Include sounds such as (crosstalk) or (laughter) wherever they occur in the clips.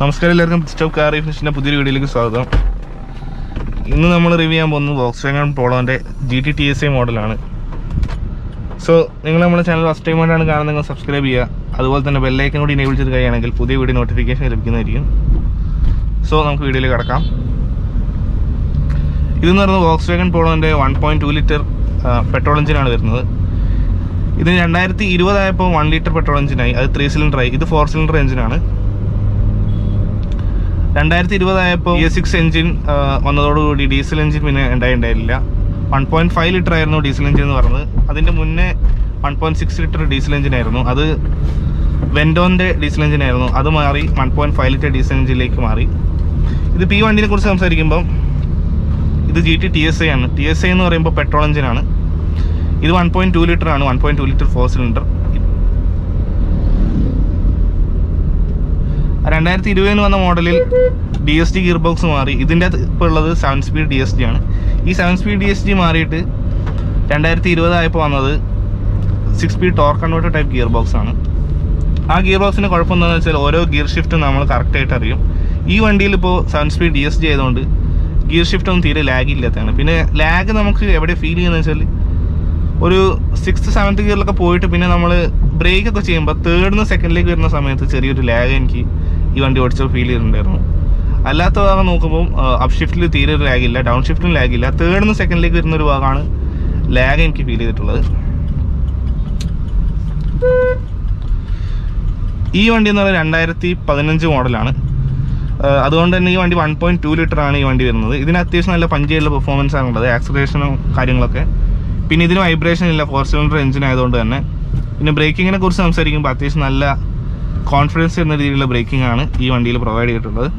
നമസ്കാരം എല്ലാവർക്കും. Stop car ഫിഷിന്റെ പുതിയൊരു വീഡിയോയിലേക്ക് സ്വാഗതം. ഇന്ന് നമ്മൾ റിവ്യൂ ചെയ്യാൻ പോകുന്നത് Volkswagen പോളോന്റെ G T T S I മോഡലാണ് സോ നിങ്ങൾ നമ്മുടെ ചാനൽ ഫസ്റ്റ് ടൈം ആയിട്ടാണ് നിങ്ങൾ സബ്സ്ക്രൈബ് ചെയ്യുക. അതുപോലെ തന്നെ ബെല്ലൈക്കൻ കൂടി എനേബിൾ ചെയ്ത് കഴിയുകയാണെങ്കിൽ പുതിയ വീഡിയോ നോട്ടിഫിക്കേഷൻ ലഭിക്കുന്നതായിരിക്കും. സോ നമുക്ക് വീഡിയോയിൽ കിടക്കാം. ഇതെന്ന് പറയുന്നത് Volkswagen പോളോന്റെ one point two litre petrol എഞ്ചിനാണ് വരുന്നത്. ഇത് രണ്ടായിരത്തി ഇരുപതായപ്പോൾ വൺ ലിറ്റർ പെട്രോൾ എഞ്ചിനായി അത് ത്രീ സിലിണ്ടറായി ഇത് ഫോർ സിലിണ്ടർ എഞ്ചിനാണ് രണ്ടായിരത്തി ഇരുപതായപ്പോൾ ഇ സിക്സ് എഞ്ചിൻ വന്നതോടുകൂടി ഡീസൽ എഞ്ചിൻ പിന്നെ ഉണ്ടായില്ല. വൺ പോയിന്റ് ഫൈവ് ലിറ്റർ ആയിരുന്നു ഡീസൽ എഞ്ചിൻ എന്ന് പറഞ്ഞത്. അതിന്റെ മുന്നേ one point six litre diesel engine ആയിരുന്നു. അത് വെൻഡോന്റെ ഡീസൽ എഞ്ചിൻ ആയിരുന്നു. അത് മാറി one point five litre diesel എഞ്ചിനിലേക്ക് മാറി. ഇത് പി വണ്ടിനെ കുറിച്ച് സംസാരിക്കുമ്പം ഇത് G T T S I ആണ്. ടി എസ് ഐ എന്ന് പറയുമ്പോൾ പെട്രോൾ എഞ്ചിനാണ് ഇത് വൺ പോയിന്റ് ടു ലിറ്റർ ആണ്. One point two litre four cylinder രണ്ടായിരത്തി ഇരുപതിന് വന്ന മോഡലിൽ D S D gear box മാറി. ഇതിന്റെ ഇപ്പോൾ ഉള്ളത് seven speed D S D ആണ്. ഈ seven speed D S D മാറിയിട്ട് രണ്ടായിരത്തി ഇരുപതായപ്പോൾ വന്നത് six speed torque converter type gear box ആണ്. ആ ഗിയർ ബോക്സിന് കുഴപ്പമെന്താണെന്ന് വെച്ചാൽ ഓരോ ഗിയർ ഷിഫ്റ്റും നമ്മൾ കറക്റ്റായിട്ട് അറിയും. ഈ വണ്ടിയിൽ ഇപ്പോൾ seven speed D S D ആയതുകൊണ്ട് ഗിയർ ഷിഫ്റ്റ് ഒന്നും തീരെ ലാഗ് ഇല്ലാത്തതാണ്. പിന്നെ ലാഗ് നമുക്ക് എവിടെ ഫീൽ ചെയ്യുന്നത് വെച്ചാൽ ഒരു സിക്സ്ത് സെവൻത്ത് ഗിയറിലൊക്കെ പോയിട്ട് പിന്നെ നമ്മൾ ബ്രേക്കൊക്കെ ചെയ്യുമ്പോൾ തേർഡിന്ന് സെക്കൻഡിലേക്ക് വരുന്ന സമയത്ത് ചെറിയൊരു ലാഗ് എനിക്ക് ഈ വണ്ടി ഓടിച്ചപ്പോൾ ഫീൽ ചെയ്തിട്ടുണ്ടായിരുന്നു. അല്ലാത്ത ഭാഗം നോക്കുമ്പോൾ അപ് ഷിഫ്റ്റിൽ തീരെ ലാഗില്ല ഡൗൺ ഷിഫ്റ്റിലും ലാഗില്ല തേർഡിൽ തേർഡിന്ന് സെക്കൻഡിലേക്ക് വരുന്ന ഒരു ഭാഗമാണ് ലാഗ് എനിക്ക് ഫീൽ ചെയ്തിട്ടുള്ളത്. ഈ വണ്ടി എന്ന് പറയുന്നത് രണ്ടായിരത്തി പതിനഞ്ച് മോഡലാണ്. അതുകൊണ്ട് തന്നെ ഈ വണ്ടി വൺ പോയിന്റ് ടു ലിറ്റർ ആണ് ഈ വണ്ടി വരുന്നത്. ഇതിന് അത്യാവശ്യം നല്ല പഞ്ചിയുള്ള പെർഫോമൻസ് ആണ് ഉള്ളത്. ആക്സലേഷനും കാര്യങ്ങളൊക്കെ. പിന്നെ ഇതിന് വൈബ്രേഷൻ ഇല്ല. ഫോർ സിലിണ്ടർ എഞ്ചിൻ ആയതുകൊണ്ട് തന്നെ. പിന്നെ ബ്രേക്കിങ്ങിനെ കുറിച്ച് സംസാരിക്കുമ്പോൾ അത്യാവശ്യം നല്ല കോൺഫിഡൻസ് എന്ന രീതിയിലുള്ള ബ്രേക്കിംഗ് ആണ് ഈ വണ്ടിയിൽ പ്രൊവൈഡ് ചെയ്തിട്ടുള്ളത്.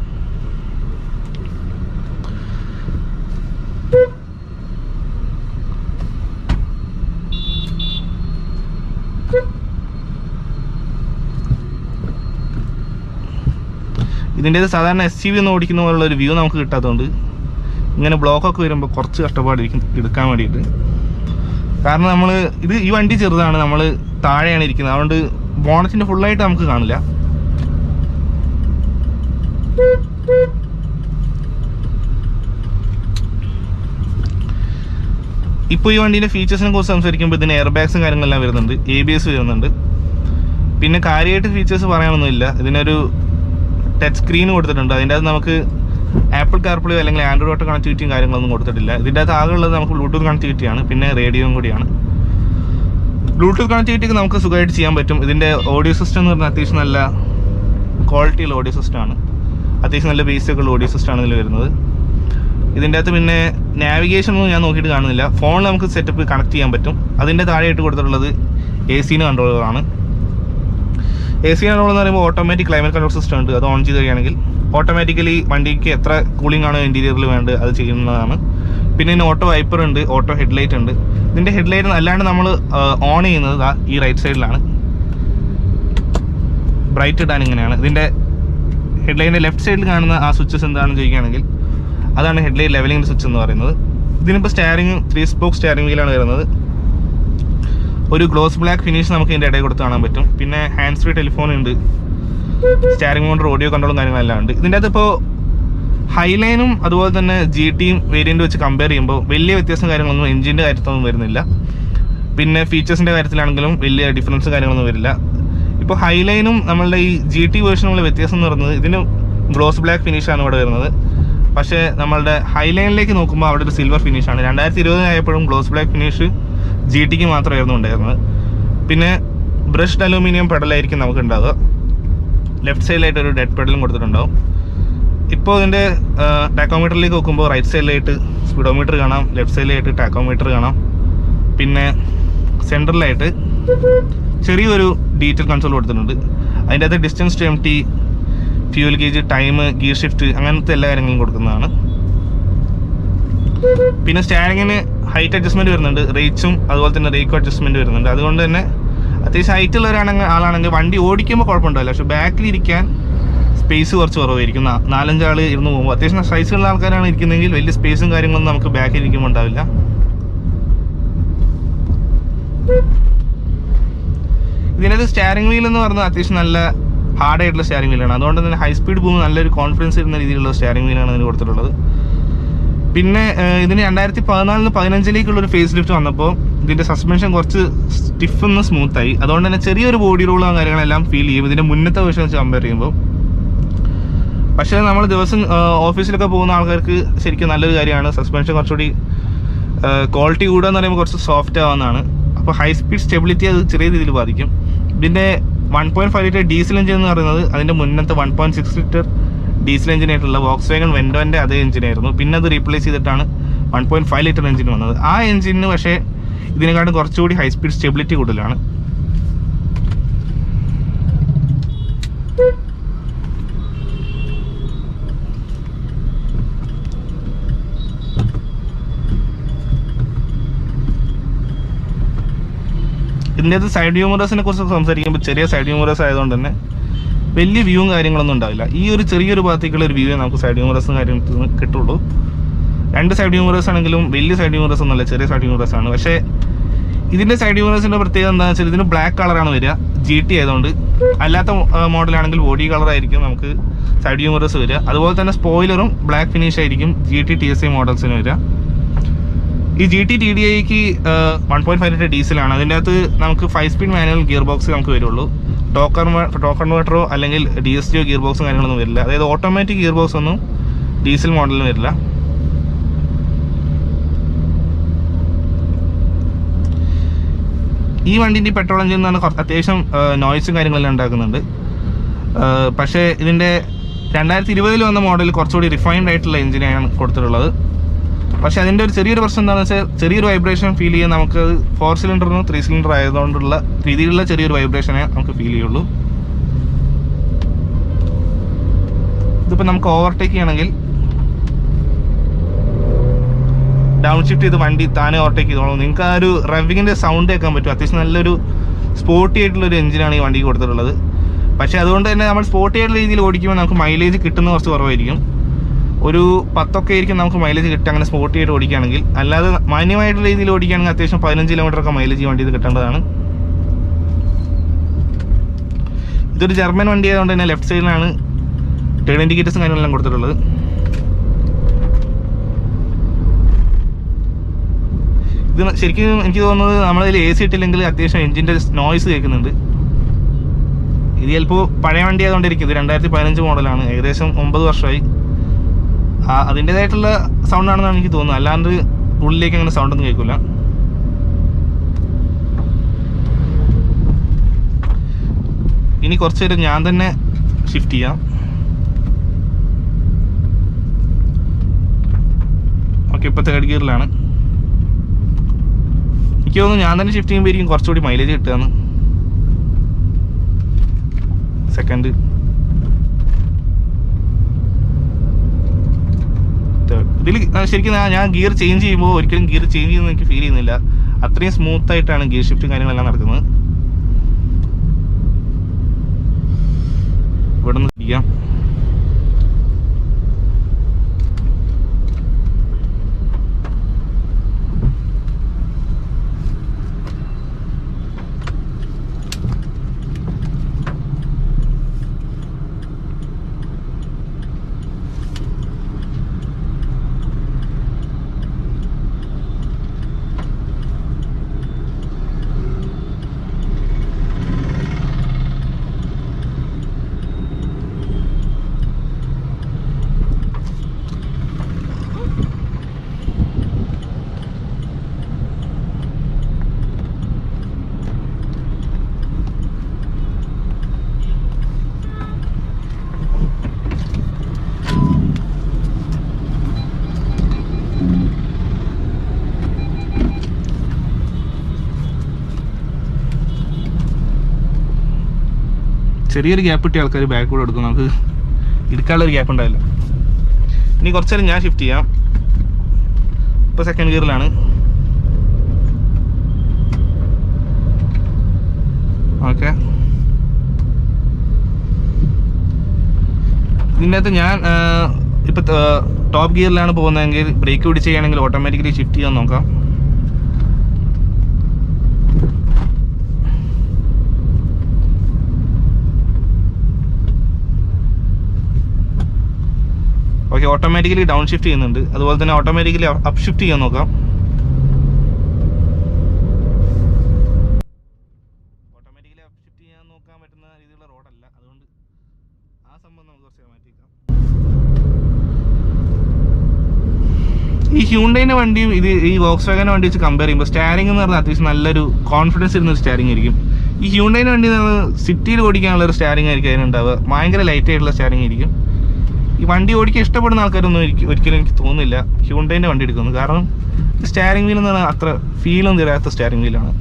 ഇതിന്റെ സാധാരണ എസ് സി വി ഒന്ന് ഓടിക്കുന്ന പോലുള്ള ഒരു വ്യൂ നമുക്ക് കിട്ടാത്തതുകൊണ്ട് ഇങ്ങനെ ബ്ലോക്കൊക്കെ വരുമ്പോൾ കുറച്ച് കഷ്ടപ്പാടിരിക്കും എടുക്കാൻ വേണ്ടിയിട്ട്. കാരണം നമ്മൾ ഇത് ഈ വണ്ടി ചെറുതാണ് നമ്മൾ താഴെയാണ് ഇരിക്കുന്നത്. അതുകൊണ്ട് ബോണറ്റിന്റെ ഫുള്ളായിട്ട് നമുക്ക് കാണില്ല. ഇപ്പോൾ ഈ വണ്ടീന്റെ ഫീച്ചേഴ്സിനെ കുറിച്ച് സംസാരിക്കുമ്പോൾ ഇതിന് എയർ ബാഗ്സും കാര്യങ്ങളെല്ലാം വരുന്നുണ്ട്. എ ബി എസ് വരുന്നുണ്ട്. പിന്നെ കാര്യമായിട്ട് ഫീച്ചേഴ്സ് പറയാനൊന്നുമില്ല. ഇതിനൊരു ടച്ച് സ്ക്രീൻ കൊടുത്തിട്ടുണ്ട്. അതിന്റെ അകത്ത് നമുക്ക് ആപ്പിൾ കാർപ്ലേ അല്ലെങ്കിൽ ആൻഡ്രോയിഡ് കണക്ടിവിറ്റിയും കാര്യങ്ങളൊന്നും കൊടുത്തിട്ടില്ല. ഇതിന്റെ അകത്ത് നമുക്ക് ബ്ലൂടൂത്ത് കണക്ടിവിറ്റിയാണ് പിന്നെ റേഡിയോയും കൂടിയാണ്. ബ്ലൂടൂത്ത് കണക്ടിവിറ്റിക്ക് നമുക്ക് സുഖമായിട്ട് ചെയ്യാൻ പറ്റും. ഇതിന്റെ ഓഡിയോ സിസ്റ്റം എന്ന് പറഞ്ഞാൽ അത്യാവശ്യം നല്ല ക്വാളിറ്റിയുള്ള ഓഡിയോ സിസ്റ്റമാണ് അത്യാവശ്യം നല്ല ബേസിക് ഉള്ള ഓഡിയോ സിസ്റ്റമാണ് ഇതിൽ വരുന്നത്. ഇതിന്റെ അകത്ത് പിന്നെ നാവിഗേഷൻ ഒന്നും ഞാൻ നോക്കിയിട്ട് കാണുന്നില്ല. ഫോണിൽ നമുക്ക് സെറ്റപ്പ് കണക്ട് ചെയ്യാൻ പറ്റും. അതിന്റെ താഴെയായിട്ട് കൊടുത്തിട്ടുള്ളത് എ സീന് കൺട്രോളറാണ് എ സി കൺട്രോൾ എന്ന് പറയുമ്പോൾ ഓട്ടോമാറ്റിക് ക്ലൈമറ്റ് കൺട്രോൾ സിസ്റ്റം ഉണ്ട്. അത് ഓൺ ചെയ്ത് കഴിയുകയാണെങ്കിൽ ഓട്ടോമാറ്റിക്കലി വണ്ടിക്ക് എത്ര കൂളിംഗ് ആണോ ഇന്റീരിയറിൽ വേണ്ടത് അത് ചെയ്യുന്നതാണ്. പിന്നെ ഇതിന് ഓട്ടോ വൈപ്പർ ഉണ്ട് ഓട്ടോ ഹെഡ്ലൈറ്റ് ഉണ്ട്. ഇതിന്റെ ഹെഡ്ലൈറ്റ് അല്ലാണ്ട് നമ്മൾ ഓൺ ചെയ്യുന്നത് ഈ റൈറ്റ് സൈഡിലാണ് ബ്രൈറ്റ് ഇടാൻ ഇങ്ങനെയാണ്. ഇതിന്റെ ഹെഡ്ലൈറ്റിന്റെ ലെഫ്റ്റ് സൈഡിൽ കാണുന്ന ആ സ്വിച്ചസ് എന്താണെന്ന് ചോദിക്കുകയാണെങ്കിൽ അതാണ് ഹെഡ്ലൈറ്റ് ലെവലിംഗ് സ്വിച്ച് എന്ന് പറയുന്നത്. ഇതിനിപ്പോൾ സ്റ്റാരിങ് ത്രീ സ്പോക്ക് സ്റ്റാരിങ് വീലാണ് വരുന്നത്. ഒരു ഗ്ലോസ് ബ്ലാക്ക് ഫിനിഷ് നമുക്ക് ഇതിന്റെ ഇടയിൽ കൊടുത്ത് കാണാൻ പറ്റും. പിന്നെ ഹാൻഡ് ഫ്രീ ടെലിഫോൺ ഉണ്ട്. സ്റ്റാരിങ് കൊണ്ട് ഓഡിയോ കൺട്രോളും കാര്യങ്ങളെല്ലാം ഉണ്ട്. ഇതിന്റെ അകത്ത് ഇപ്പോൾ ഹൈലൈനും അതുപോലെ തന്നെ ജി ടിയും വേരിയന്റ് വെച്ച് കമ്പയർ ചെയ്യുമ്പോൾ വലിയ വ്യത്യാസം കാര്യങ്ങളൊന്നും എഞ്ചിന്റെ കാര്യത്തൊന്നും വരുന്നില്ല. പിന്നെ ഫീച്ചേഴ്സിന്റെ കാര്യത്തിലാണെങ്കിലും വലിയ ഡിഫറൻസ് കാര്യങ്ങളൊന്നും വരില്ല. ഇപ്പോൾ ഹൈലൈനും നമ്മളുടെ ഈ ജി ടി വേർഷനുള്ള വ്യത്യാസം എന്ന് പറയുന്നത് ഇതിന് ഗ്ലോസ് ബ്ലാക്ക് ഫിനിഷാണ് ഇവിടെ വരുന്നത്. പക്ഷേ നമ്മളുടെ ഹൈലൈനിലേക്ക് നോക്കുമ്പോൾ അവിടെ ഒരു സിൽവർ ഫിനിഷാണ് രണ്ടായിരത്തി ഇരുപതിനായപ്പോഴും ഗ്ലോസ് ബ്ലാക്ക് ഫിനിഷ് ജി ടിക്ക് മാത്രമായിരുന്നു ഉണ്ടായിരുന്നത് പിന്നെ ബ്രഷ്ഡ് അലൂമിനിയം പെഡലായിരിക്കും നമുക്ക് ഉണ്ടാവുക ലെഫ്റ്റ് സൈഡിലായിട്ട് ഒരു ഡെഡ് പെഡലും കൊടുത്തിട്ടുണ്ടാവും. ഇപ്പോൾ ഇതിന്റെ ടാക്കോമീറ്ററിലേക്ക് നോക്കുമ്പോൾ റൈറ്റ് സൈഡിലായിട്ട് സ്പീഡോമീറ്റർ കാണാം ലെഫ്റ്റ് സൈഡിലായിട്ട് ടാക്കോമീറ്റർ കാണാം. പിന്നെ സെന്ററിലായിട്ട് ചെറിയൊരു ഡീറ്റെയിൽ കൺസോൾ കൊടുത്തിട്ടുണ്ട്. അതിന്റെ അകത്ത് distance to empty fuel gauge time gear shift അങ്ങനത്തെ എല്ലാ കാര്യങ്ങളും കൊടുക്കുന്നതാണ്. പിന്നെ സ്റ്റാരിങ്ങിന് ഹൈറ്റ് അഡ്ജസ്റ്റ്മെന്റ് വരുന്നുണ്ട് റേച്ചും അതുപോലെ തന്നെ റേക്കും അഡ്ജസ്റ്റ്മെന്റ് വരുന്നുണ്ട്. അതുകൊണ്ട് തന്നെ അത്യാവശ്യം ഹൈറ്റ് ഉള്ളവരാണെങ്കിൽ ആളാണെങ്കിൽ വണ്ടി ഓടിക്കുമ്പോൾ കുഴപ്പമുണ്ടാവില്ല. പക്ഷെ ബാക്കിൽ ഇരിക്കാൻ സ്പേസ് കുറച്ച് കുറവായിരിക്കും. നാലഞ്ചാൾ ഇരുന്ന് പോകുമ്പോൾ അത്യാവശ്യം സൈസുള്ള ആൾക്കാരാണ് ഇരിക്കുന്നതെങ്കിൽ വലിയ സ്പേസും കാര്യങ്ങളൊന്നും നമുക്ക് ബാക്കിൽ ഇരിക്കുമ്പോൾ ഉണ്ടാവില്ല. ഇതിനകത്ത് സ്റ്റാരിംഗ് വീൽ എന്ന് പറഞ്ഞാൽ അത്യാവശ്യം നല്ല ഹാർഡ് ആയിട്ടുള്ള സ്റ്റാരിംഗ് വീലാണ് അതുകൊണ്ട് തന്നെ ഹൈ സ്പീഡ് പോകുമ്പോൾ നല്ലൊരു കോൺഫിഡൻസ് ഇരുന്ന രീതിയിലുള്ള സ്റ്റാരിംഗ് വീലാണ് ഇതിന് കൊടുത്തിട്ടുള്ളത്. പിന്നെ ഇതിന് രണ്ടായിരത്തി പതിനാലിന് പതിനഞ്ചിലേക്കുള്ള ഒരു ഫേസ് ലിഫ്റ്റ് വന്നപ്പോൾ ഇതിന്റെ സസ്പെൻഷൻ കുറച്ച് സ്റ്റിഫ് ഒന്ന് സ്മൂത്തായി അതുകൊണ്ട് തന്നെ ചെറിയൊരു ബോഡി റോളും കാര്യങ്ങളെല്ലാം ഫീൽ ചെയ്യും. ഇതിന്റെ മുന്നത്തെ വേർഷൻ വെച്ച് കമ്പയർ ചെയ്യുമ്പോൾ പക്ഷേ നമ്മൾ ദിവസം ഓഫീസിലൊക്കെ പോകുന്ന ആൾക്കാർക്ക് ശരിക്കും നല്ലൊരു കാര്യമാണ്. സസ്പെൻഷൻ കുറച്ചുകൂടി ക്വാളിറ്റി കൂടുക എന്ന് പറയുമ്പോൾ കുറച്ച് സോഫ്റ്റ് ആവുന്നതാണ്. അപ്പോൾ ഹൈ സ്പീഡ് സ്റ്റെബിലിറ്റി അത് ചെറിയ രീതിയിൽ ബാധിക്കും. ഇതിന്റെ one point five litre diesel engine എന്ന് പറയുന്നത് അതിന്റെ മുന്നത്തെ one point six litre diesel engine ആയിട്ടുള്ള വോക്സ് വേഗൻ വെൻഡോന്റെ അതേ എഞ്ചിനായിരുന്നു പിന്നെ അത് റീപ്ലേസ് ചെയ്തിട്ടാണ് one point five litre engine വന്നത്. ആ എഞ്ചിന് പക്ഷേ ഇതിനെക്കാട്ടും കുറച്ചുകൂടി ഹൈ സ്പീഡ് സ്റ്റെബിലിറ്റി കൂടുതലാണ്. ഇതിന്റെ സൈഡ് വ്യൂമറസിനെ കുറിച്ച് സംസാരിക്കുമ്പോൾ ചെറിയ സൈഡ് ഹ്യൂമറസ് ആയതുകൊണ്ട് തന്നെ വലിയ വ്യൂവും കാര്യങ്ങളൊന്നും ഉണ്ടാവില്ല. ഈ ഒരു ചെറിയൊരു ഭാഗത്തേക്കുള്ള ഒരു വ്യൂ നമുക്ക് സൈഡ് വ്യൂമറസും കാര്യങ്ങളും കിട്ടുള്ളൂ. രണ്ട് സൈഡ് ഹ്യൂമറസ് ആണെങ്കിലും വലിയ സൈഡ് ഹ്യൂമറസ് ഒന്നുമല്ല ചെറിയ സൈഡ് ഹ്യൂമറസ് ആണ്. പക്ഷേ ഇതിന്റെ സൈഡ് വ്യൂമറസിന്റെ പ്രത്യേകത എന്താണെന്ന് വെച്ചാൽ ഇതിന് ബ്ലാക്ക് കളറാണ് വരിക ജി ടി ആയതുകൊണ്ട്. അല്ലാത്ത മോഡലാണെങ്കിൽ ബോഡി കളറായിരിക്കും നമുക്ക് സൈഡ് വ്യൂമറസ് വരിക. അതുപോലെ തന്നെ സ്പോയിലറും ബ്ലാക്ക് ഫിനിഷ് ആയിരിക്കും G T T S I മോഡൽസിന് വരിക. ഈ ജി ടി ടി ഡി ഐക്ക് വൺ പോയിന്റ് ഫൈവ് ലിറ്റർ ഡീസലാണ്. അതിന്റെ അകത്ത് നമുക്ക് five speed manual gear box നമുക്ക് വരുള്ളൂ. ടോക്കർ ടോക്കൺ കൺവേർട്ടറോ അല്ലെങ്കിൽ ഡി എസ് ടിയോ ഗിയർ ബോക്സും കാര്യങ്ങളൊന്നും വരില്ല. അതായത് ഓട്ടോമാറ്റിക് ഗിയർ ബോക്സ് ഒന്നും ഡീസൽ മോഡലിന് വരില്ല. ഈ വണ്ടിന്റെ പെട്രോൾ എഞ്ചിൻ എന്ന് പറഞ്ഞാൽ അത്യാവശ്യം നോയ്സും കാര്യങ്ങളെല്ലാം ഉണ്ടാക്കുന്നുണ്ട്. പക്ഷേ ഇതിന്റെ രണ്ടായിരത്തി ഇരുപതിൽ വന്ന മോഡൽ കുറച്ചുകൂടി റിഫൈൻഡ് ആയിട്ടുള്ള എഞ്ചിനാണ് കൊടുത്തിട്ടുള്ളത്. പക്ഷേ അതിന്റെ ഒരു ചെറിയൊരു പ്രശ്നം എന്താണെന്ന് വെച്ചാൽ ചെറിയൊരു വൈബ്രേഷൻ ഫീൽ ചെയ്യാൻ നമുക്ക് ഫോർ സിലിണ്ടറിനും ത്രീ സിലിണ്ടർ ആയതുകൊണ്ടുള്ള രീതിയിലുള്ള ചെറിയൊരു വൈബ്രേഷനെ നമുക്ക് ഫീൽ ചെയ്യുള്ളൂ. ഇതിപ്പോൾ നമുക്ക് ഓവർടേക്ക് ചെയ്യണമെങ്കിൽ ഡൗൺ ഷിഫ്റ്റ് ചെയ്ത് വണ്ടി താനെ ഓവർടേക്ക് ചെയ്തോളും. നിങ്ങൾക്ക് ആ ഒരു റവിങ്ങിന്റെ സൗണ്ട് കേൾക്കാൻ പറ്റും. അത്യാവശ്യം നല്ലൊരു സ്പോർട്ടി ആയിട്ടുള്ളൊരു എഞ്ചിനാണ് ഈ വണ്ടിക്ക് കൊടുത്തിട്ടുള്ളത്. പക്ഷേ അതുകൊണ്ട് തന്നെ നമ്മൾ സ്പോർട്ടി ആയിട്ടുള്ള രീതിയിൽ ഓടിക്കുമ്പോൾ നമുക്ക് മൈലേജ് കിട്ടുന്ന കുറച്ച് കുറവായിരിക്കും. ഒരു പത്തൊക്കെ ആയിരിക്കും നമുക്ക് മൈലേജ് കിട്ടുക അങ്ങനെ സ്പോർട്ടി ആയിട്ട് ഓടിക്കുകയാണെങ്കിൽ. അല്ലാതെ മാന്യമായിട്ടുള്ള രീതിയിൽ ഓടിക്കുകയാണെങ്കിൽ അത്യാവശ്യം പതിനഞ്ച് കിലോമീറ്റർ ഒക്കെ മൈലേജ് വണ്ടി ഇത് കിട്ടേണ്ടതാണ്. ഇതൊരു ജർമ്മൻ വണ്ടി ആയതുകൊണ്ട് തന്നെ ലെഫ്റ്റ് സൈഡിലാണ് ടേൺ ഇൻഡിക്കേറ്റേഴ്സും കാര്യങ്ങളെല്ലാം കൊടുത്തിട്ടുള്ളത്. ഇത് ശരിക്കും എനിക്ക് തോന്നുന്നത് നമ്മളതിൽ എ സി ഇട്ടില്ലെങ്കിൽ അത്യാവശ്യം എഞ്ചിന്റെ നോയ്സ് കേൾക്കുന്നുണ്ട്. ഇത് ചിലപ്പോൾ പഴയ വണ്ടി ആയതുകൊണ്ടിരിക്കും. ഇത് രണ്ടായിരത്തി പതിനഞ്ച് മോഡലാണ് ഏകദേശം ഒമ്പത് വർഷമായി. അതിന്റെതായിട്ടുള്ള സൗണ്ട് ആണെന്നാണ് എനിക്ക് തോന്നുന്നത്. അല്ലാണ്ട് ഉള്ളിലേക്ക് അങ്ങനെ സൗണ്ട് ഒന്നും കേൾക്കില്ല ഇനി കുറച്ച് നേരം ഞാൻ തന്നെ ഷിഫ്റ്റ് ചെയ്യാം. ഓക്കെ ഇപ്പോൾ തേർഡ് ഗിയറിലാണ് എനിക്ക് തോന്നുന്നു ഞാൻ തന്നെ ഷിഫ്റ്റ് ചെയ്യുമ്പോഴേക്കും കുറച്ചുകൂടി മൈലേജ് കിട്ടുകയാണ്. സെക്കൻഡ് ഇതിൽ ശരിക്കും ഞാൻ- ഗിയർ ചേഞ്ച് ചെയ്യുമ്പോൾ ഒരിക്കലും ഗിയർ ചേഞ്ച് ചെയ്യുന്ന എനിക്ക് ഫീൽ ചെയ്യുന്നില്ല. അത്രയും സ്മൂത്ത് ആയിട്ടാണ് ഗിയർ ഷിഫ്റ്റും കാര്യങ്ങളെല്ലാം നടക്കുന്നത്. ഇവിടെ നിന്ന് ചെറിയൊരു ഗ്യാപ്പ് കിട്ടിയ ആൾക്കാർ ബാക്ക് കൂടെ എടുക്കും. നമുക്ക് എടുക്കാനുള്ളൊരു ഗ്യാപ്പ് ഉണ്ടാവില്ല. ഇനി കുറച്ച് നേരം ഞാൻ ഷിഫ്റ്റ് ചെയ്യാം. ഇപ്പോൾ സെക്കൻഡ് ഗിയറിലാണ് ഓക്കെ ഇതിന്റെ അകത്ത് ഞാൻ ഇപ്പം ടോപ്പ് ഗിയറിലാണ് പോകുന്നതെങ്കിൽ ബ്രേക്ക് പിടിച്ച് ചെയ്യണമെങ്കിൽ ഓട്ടോമാറ്റിക്കലി ഷിഫ്റ്റ് ചെയ്യാൻ നോക്കാം. ഓക്കെ ഓട്ടോമാറ്റിക്കലി ഡൗൺ ഷിഫ്റ്റ് ചെയ്യുന്നുണ്ട്. അതുപോലെ തന്നെ ഓട്ടോമാറ്റിക്കലി അപ് ഷിഫ്റ്റ് ചെയ്യാൻ നോക്കാം. ഹ്യൂണ്ടൈന്റെ വണ്ടിയും ഇത് ഈ വോക്സ് വാഗന്റെ വണ്ടി വെച്ച് കമ്പയർ ചെയ്യുമ്പോൾ സ്റ്റാരിംഗ് എന്ന് പറഞ്ഞാൽ അത്യാവശ്യം നല്ലൊരു കോൺഫിഡൻസ് ഇരുന്ന ഒരു സ്റ്റാരിംഗ് ആയിരിക്കും. ഈ ഹ്യൂണ്ടൈന്റെ വണ്ടി സിറ്റിയിൽ ഓടിക്കാനുള്ള ഒരു സ്റ്റാരിംഗ് ആയിരിക്കും അതിനുണ്ടാവുക. ഭയങ്കര ലൈറ്റ് ആയിട്ടുള്ള സ്റ്റാരിംഗ് ആയിരിക്കും. ഈ വണ്ടി ഓടിക്കാൻ ഇഷ്ടപ്പെടുന്ന ആൾക്കാരൊന്നും ഒരിക്കലും എനിക്ക് തോന്നുന്നില്ല. ഹ്യൂണ്ടൈന്റെ വണ്ടി എടുക്കുന്നു. കാരണം സ്റ്റാരിംഗ് വീൽ എന്ന് പറഞ്ഞാൽ അത്ര ഫീലൊന്നും തരാത്ത സ്റ്റാരിംഗ് വീലാണ്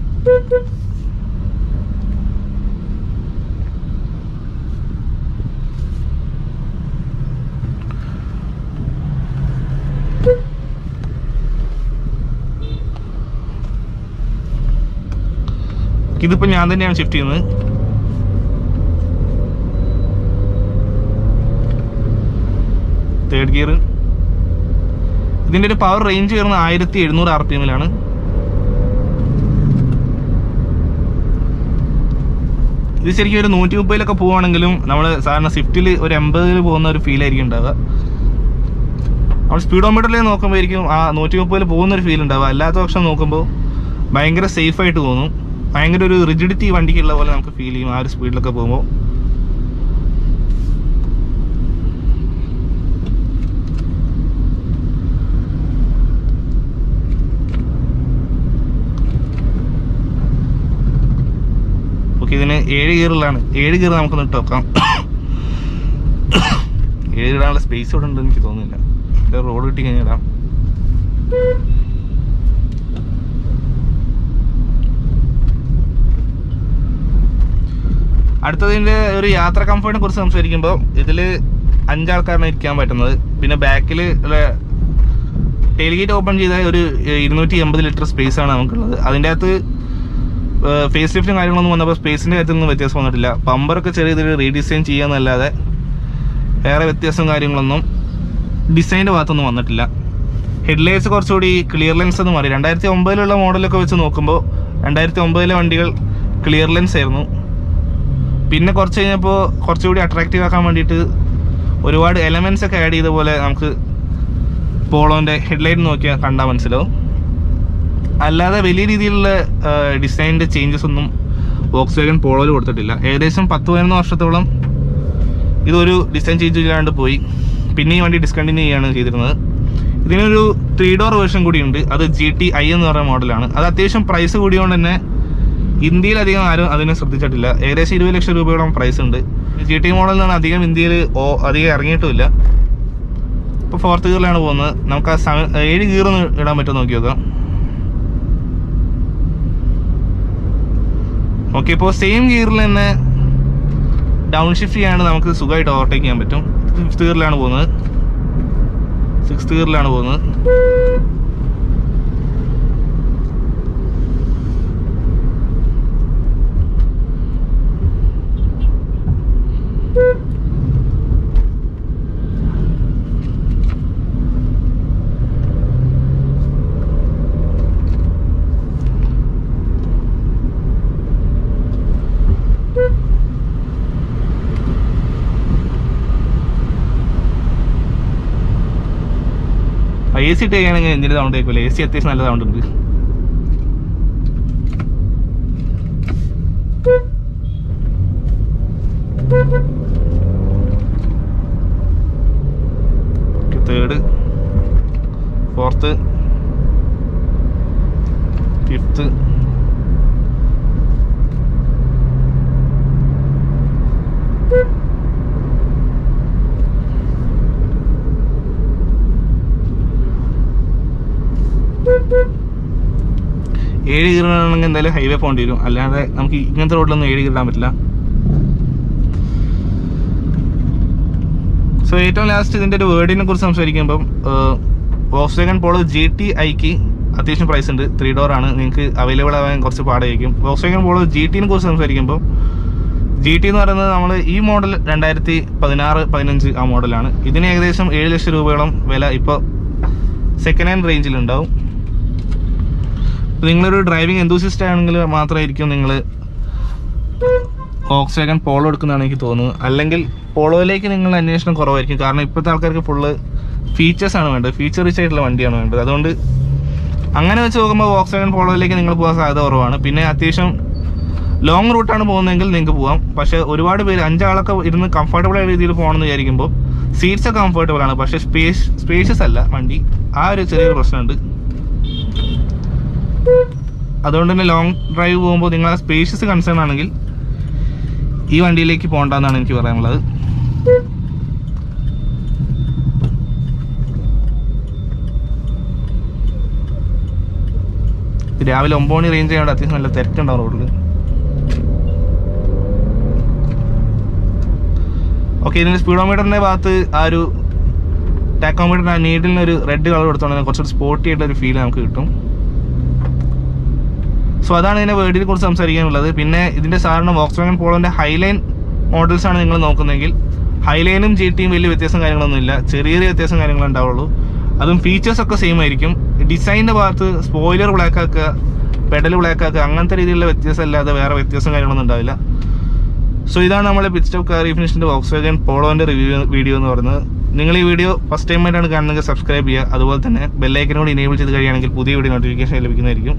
ഇതിപ്പോ ഞാൻ തന്നെയാണ് ഷിഫ്റ്റ് ചെയ്യുന്നത്. തേർഡ് ഗിയർ ഇതിന്റെ ഒരു പവർ റേഞ്ച് വരുന്ന ആയിരത്തി എഴുന്നൂറ് ആർ പി എമ്മിലാണ് ഇത് ശരിക്കും ഒരു നൂറ്റി മുപ്പതിലൊക്കെ പോവുകയാണെങ്കിലും നമ്മൾ സാധാരണ സ്വിഫ്റ്റിൽ ഒരു എൺപതിൽ പോകുന്ന ഒരു ഫീൽ ആയിരിക്കും ഉണ്ടാവുക. നമ്മൾ സ്പീഡോമീറ്ററിൽ നോക്കുമ്പോഴായിരിക്കും ആ നൂറ്റി മുപ്പതിൽ പോകുന്ന ഒരു ഫീൽ ഉണ്ടാവുക. അല്ലാത്ത പക്ഷം നോക്കുമ്പോൾ ഭയങ്കര സേഫായിട്ട് തോന്നും. ഭയങ്കര ഒരു റിജിഡിറ്റി വണ്ടിക്കുള്ള പോലെ നമുക്ക് ഫീൽ ചെയ്യും ആ ഒരു സ്പീഡിലൊക്കെ പോകുമ്പോൾ ഇതിന് ഏഴ് ഗിയറിലാണ് ഏഴ് ഗിയർ നമുക്കൊന്ന് ഇട്ട് നോക്കാം (coughs) ഏഴ് ഇടാനുള്ള സ്പേസ് ഇവിടെ ഉണ്ടെന്ന് എനിക്ക് തോന്നുന്നില്ല. റോഡ് കിട്ടി കഴിഞ്ഞാൽ ഇടാം. അടുത്തതിന്റെ ഒരു യാത്ര കംഫർട്ടിനെ കുറിച്ച് സംസാരിക്കുമ്പോൾ ഇതിൽ അഞ്ചാൾക്കാരാണ് ഇരിക്കാൻ പറ്റുന്നത്. പിന്നെ ബാക്കിൽ ടെലിഗേറ്റ് ഓപ്പൺ ചെയ്ത ഒരു ഇരുന്നൂറ്റി എൺപത് ലിറ്റർ സ്പേസ് ആണ് നമുക്കുള്ളത്. അതിന്റെ അകത്ത് ഫേസ് ലിഫ്റ്റും കാര്യങ്ങളൊന്നും വന്നപ്പോൾ സ്പേസിന്റെ കാര്യത്തിലൊന്നും വ്യത്യാസം വന്നിട്ടില്ല. പമ്പറൊക്കെ ചെറിയ രീതിയിൽ റീഡിസൈൻ ചെയ്യാന്നല്ലാതെ വേറെ വ്യത്യാസവും കാര്യങ്ങളൊന്നും ഡിസൈന്റെ ഭാഗത്തൊന്നും വന്നിട്ടില്ല. ഹെഡ്ലൈറ്റ്സ് കുറച്ചുകൂടി ക്ലിയർ ലെൻസ് എന്ന് മാറി രണ്ടായിരത്തി ഒമ്പതിലുള്ള മോഡലൊക്കെ വെച്ച് നോക്കുമ്പോൾ രണ്ടായിരത്തി ഒമ്പതിലെ വണ്ടികൾ ക്ലിയർ ലെൻസ് ആയിരുന്നു. പിന്നെ കുറച്ച് കഴിഞ്ഞപ്പോൾ കുറച്ചുകൂടി അട്രാക്റ്റീവ് ആക്കാൻ വേണ്ടിയിട്ട് ഒരുപാട് എലമെൻസ് ഒക്കെ ആഡ് ചെയ്ത പോലെ നമുക്ക് പോളോന്റെ ഹെഡ്ലൈറ്റ് നോക്കിയാൽ കണ്ടാൽ മനസ്സിലാവും. അല്ലാതെ വലിയ രീതിയിലുള്ള ഡിസൈനിന്റെ ചേഞ്ചസ് ഒന്നും വോക്സ് വേഗൻ പോളോയിൽ കൊടുത്തിട്ടില്ല. ഏകദേശം പത്ത് പതിനൊന്ന് വർഷത്തോളം ഇതൊരു ഡിസൈൻ ചേഞ്ച് ഇല്ലാണ്ട് പോയി. പിന്നെ ഈ വണ്ടി ഡിസ്കണ്ടിന്യൂ ചെയ്യാണ് ചെയ്തിരുന്നത്. ഇതിനൊരു ത്രീ ഡോർ വേർഷൻ കൂടിയുണ്ട് അത് ജി ടി ഐ എന്ന് പറയുന്ന മോഡലാണ് അത് അത്യാവശ്യം പ്രൈസ് കൂടിയോണ്ട് തന്നെ ഇന്ത്യയിൽ അധികം ആരും അതിനെ ശ്രദ്ധിച്ചിട്ടില്ല. ഏകദേശം ഇരുപത് ലക്ഷം രൂപയോളം പ്രൈസ് ഉണ്ട്. ജി ടി മോഡൽ എന്നാണ് അധികം ഇന്ത്യയിൽ ഓ അധികം ഇറങ്ങിയിട്ടുമില്ല. ഇപ്പോൾ ഫോർത്ത് ഗിയറിലാണ് പോകുന്നത്. നമുക്ക് ആ സെവൻ ഏഴ് ഗിയർ ഒന്ന് ഇടാൻ പറ്റുമോ നോക്കി നോക്കാം ഓക്കെ ഇപ്പോൾ സെയിം ഗിയറിൽ തന്നെ ഡൗൺ ഷിഫ്റ്റ് ചെയ്യാണ്ട് നമുക്ക് സുഖമായിട്ട് ഓവർടേക്ക് ചെയ്യാൻ പറ്റും. ഫിഫ്ത്ത് ഗിയറിലാണ് പോകുന്നത്. സിക്സ്ത് ഗിയറിലാണ് പോകുന്നത്. എ സി ഇട്ട് കഴിഞ്ഞാൽ എന്തിന് സൗണ്ട് കേൾക്കില്ല എ സി അത്യാവശ്യം നല്ല സൗണ്ട് ഉണ്ട്. തേർഡ് ഫോർത്ത് ഫിഫ്ത്ത് ഏഴ് ഗിയറാണെങ്കിൽ എന്തായാലും ഹൈവേ പോകേണ്ടി വരും. അല്ലാതെ നമുക്ക് ഇങ്ങനത്തെ റോഡിലൊന്നും ഏഴ് ഗിയർ പറ്റില്ല. സോ ഏറ്റവും ലാസ്റ്റ് ഇതിന്റെ ഒരു വേർഡിനെ കുറിച്ച് സംസാരിക്കുമ്പം Volkswagen Polo G T ഐക്ക് അത്യാവശ്യം പ്രൈസ് ഉണ്ട്. ത്രീ ഡോർ ആണ്. നിങ്ങൾക്ക് അവൈലബിൾ ആവാൻ കുറച്ച് പാടായിരിക്കും. വോക്സ് വാഗൺ പോളോ ജി ടിനെ കുറിച്ച് സംസാരിക്കുമ്പോൾ ജി ടി എന്ന് പറയുന്നത് നമ്മൾ ഈ മോഡൽ രണ്ടായിരത്തി പതിനാറ് പതിനഞ്ച് ആ മോഡലാണ് ഇതിന് ഏകദേശം ഏഴ് ലക്ഷം രൂപയോളം വില ഇപ്പോൾ സെക്കൻഡ് ഹാൻഡ് റേഞ്ചിലുണ്ടാവും നിങ്ങളൊരു ഡ്രൈവിംഗ് എന്തൂസിസ്റ്റ് ആണെങ്കിൽ മാത്രമായിരിക്കും നിങ്ങൾ ഓക്സ് വേഗൻ പോളോ എടുക്കുന്നതാണ് എനിക്ക് തോന്നുന്നത്. അല്ലെങ്കിൽ പോളോയിലേക്ക് നിങ്ങൾ അന്വേഷണം കുറവായിരിക്കും. കാരണം ഇപ്പോഴത്തെ ആൾക്കാർക്ക് ഫുള്ള് ഫീച്ചേഴ്സ് ആണ് വേണ്ടത്. ഫീച്ചർ റിച്ച് ആയിട്ടുള്ള വണ്ടിയാണ് വേണ്ടത്. അതുകൊണ്ട് അങ്ങനെ വെച്ച് നോക്കുമ്പോൾ വോക്സ് വാഗൺ പോളോയിലേക്ക് നിങ്ങൾ പോകാൻ സാധ്യത കുറവാണ്. പിന്നെ അത്യാവശ്യം ലോങ് റൂട്ടാണ് പോകുന്നതെങ്കിൽ നിങ്ങൾക്ക് പോകാം. പക്ഷേ ഒരുപാട് പേര് അഞ്ചാളൊക്കെ ഇരുന്ന് കംഫർട്ടബിൾ രീതിയിൽ പോകണമെന്ന് വിചാരിക്കുമ്പോൾ സീറ്റ്സ് കംഫർട്ടബിൾ ആണ്. പക്ഷേ സ്പേസ് സ്പേഷ്യസ് അല്ല വണ്ടി. ആ ഒരു ചെറിയൊരു പ്രശ്നമുണ്ട്. അതുകൊണ്ട് തന്നെ ലോങ് ഡ്രൈവ് പോകുമ്പോൾ നിങ്ങൾ സ്പേഷ്യസ് കൺസേൺ ആണെങ്കിൽ ഈ വണ്ടിയിലേക്ക് പോകണ്ടെന്നാണ് എനിക്ക് പറയാനുള്ളത്. രാവിലെ ഒമ്പത് മണി റേഞ്ച് ചെയ്യാണ്ട് അത്യാവശ്യം നല്ല തിരക്കുണ്ടാവും റോഡിൽ ഓക്കെ ഇതിന്റെ സ്പീഡോമീറ്ററിന്റെ ഭാഗത്ത് ആ ഒരു ടാക്കോമീറ്ററിന്റെ ആ നീഡിലിന് ഒരു റെഡ് കളർ കൊടുത്തോണ്ട് കുറച്ചൊരു സ്പോർട്ടി ആയിട്ടുള്ള ഒരു ഫീൽ നമുക്ക് കിട്ടും. സോ അതാണ് ഇതിന്റെ വേർഡിനെ കുറിച്ച് സംസാരിക്കാനുള്ളത്. പിന്നെ ഇതിന്റെ സാധാരണ വോക്സ് വാഗൻ പോളോന്റെ ഹൈലൈൻ മോഡൽസ് ആണ് നിങ്ങൾ നോക്കുന്നതെങ്കിൽ ഹൈലൈനും ജി ടിയും വലിയ വ്യത്യാസം കാര്യങ്ങളൊന്നുമില്ല ചെറിയ ചെറിയ വ്യത്യാസം കാര്യങ്ങളേ ഉണ്ടാവുള്ളൂ. അതും ഫീച്ചേഴ്സ് ഒക്കെ സെയിം ആയിരിക്കും. ഡിസൈനിന്റെ ഭാഗത്ത് സ്പോയിലർ ബ്ലാക്ക് ആക്കുക പെഡൽ ബ്ലാക്ക് ആക്കുക അങ്ങനത്തെ രീതിയിലുള്ള വ്യത്യാസം അല്ലാതെ വേറെ വ്യത്യാസം കാര്യങ്ങളൊന്നും ഉണ്ടാവില്ല. സോ ഇതാണ് നമ്മുടെ പിച്ച് ടോപ്പ് കാർ ഫിനിഷിന്റെ വോക്സ് വാഗൻ പോളോന്റെ റിവ്യൂ വീഡിയോ എന്ന് പറയുന്നത്. നിങ്ങൾ ഈ വീഡിയോ ഫസ്റ്റ് ടൈം ആയിട്ടാണ് കാണുന്നത് സബ്സ്ക്രൈബ് ചെയ്യുക. അതുപോലെ തന്നെ ബെല്ലൈക്കനോട് ഇനേബിൾ ചെയ്ത് കഴിയുകയാണെങ്കിൽ പുതിയ വീഡിയോ നോട്ടിഫിക്കേഷൻ ലഭിക്കുന്നതായിരിക്കും.